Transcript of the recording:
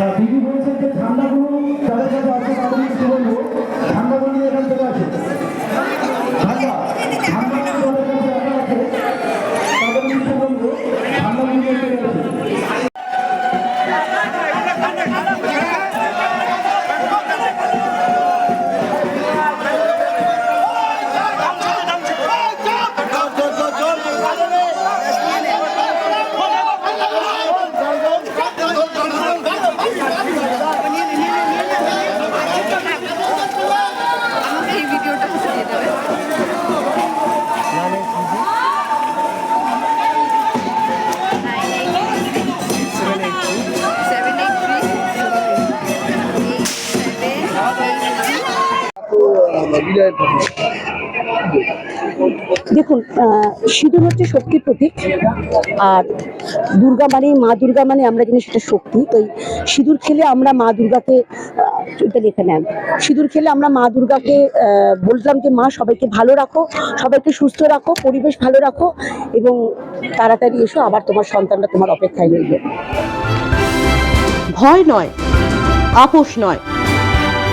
হ্যাঁ, দিদি বলছেন যে ঠান্ডাগুলো তাদের দেখুন সিঁদুর হচ্ছে শক্তির প্রতীক আর দুর্গা মানে মা দুর্গা মানে আমরা জানি সেটা শক্তি। তো সিঁদুর খেলে আমরা মা দুর্গাকে এটা লিখে নেন। সিঁদুর খেলে আমরা মা দুর্গাকে আহ, বললাম যে মা সবাইকে ভালো রাখো সবাইকে সুস্থ রাখো পরিবেশ ভালো রাখো এবং তাড়াতাড়ি এসো আবার তোমার সন্তানরা তোমার অপেক্ষায় রইবে ভয় নয় আপোষ নয়।